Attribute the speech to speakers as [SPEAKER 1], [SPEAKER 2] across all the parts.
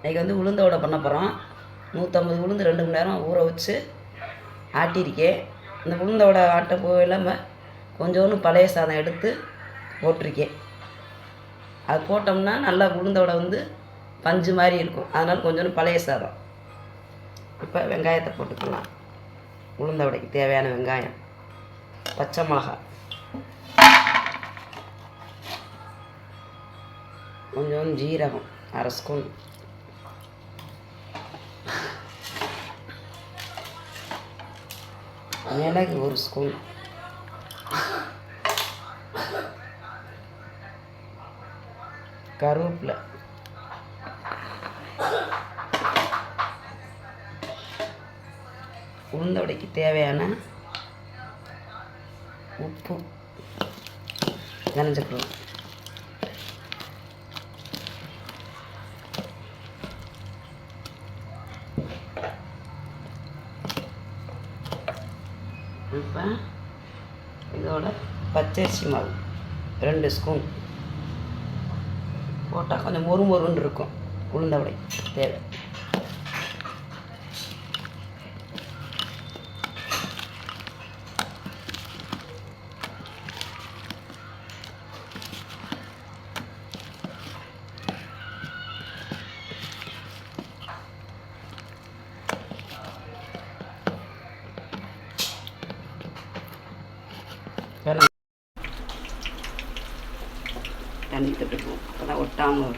[SPEAKER 1] இன்றைக்கி வந்து உளுந்த வடை பண்ண போகிறோம் நூற்றம்பது உளுந்து ரெண்டு மணி நேரம் ஊற வச்சு ஆட்டியிருக்கேன். இந்த உளுந்த வடை ஆட்ட போயில்லாமல் கொஞ்சோண்டு பழைய சாதம் எடுத்து போட்டிருக்கேன். அது போட்டோம்னா நல்லா உளுந்த வடை வந்து பஞ்சு மாதிரி இருக்கும். அதனால் கொஞ்சோண்டு பழைய சாதம். இப்போ வெங்காயத்தை போட்டுக்கலாம். உளுந்த வடைக்கு தேவையான வெங்காயம். பச்சை மிளகா. கொஞ்சம் ஜீரகம் அரை ஸ்பூன் மிளகு ஒரு ஸ்பூன் கருவேப்பிலை. உளுந்த வடைக்கு தேவையான உப்பு கனஞ்சிக்கிறோம் இப்போ இதோட பச்சரிசி மாவு ரெண்டு ஸ்பூன். போட்டால் கொஞ்சம் மொறு மொறுன்னு இருக்கும். உளுந்த உடை தேவை. தண்ணி தொட்டுக்குவோம் அப்போ தான் ஒட்டாமல்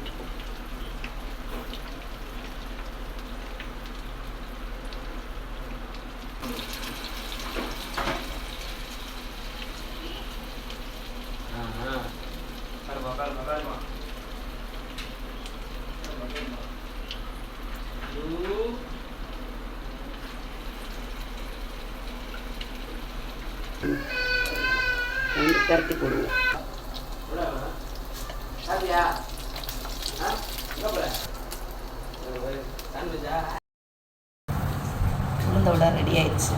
[SPEAKER 1] you. வந்து பரட்டி போடுவோம். உளுந்த விட ரெடி ஆயிடுச்சு.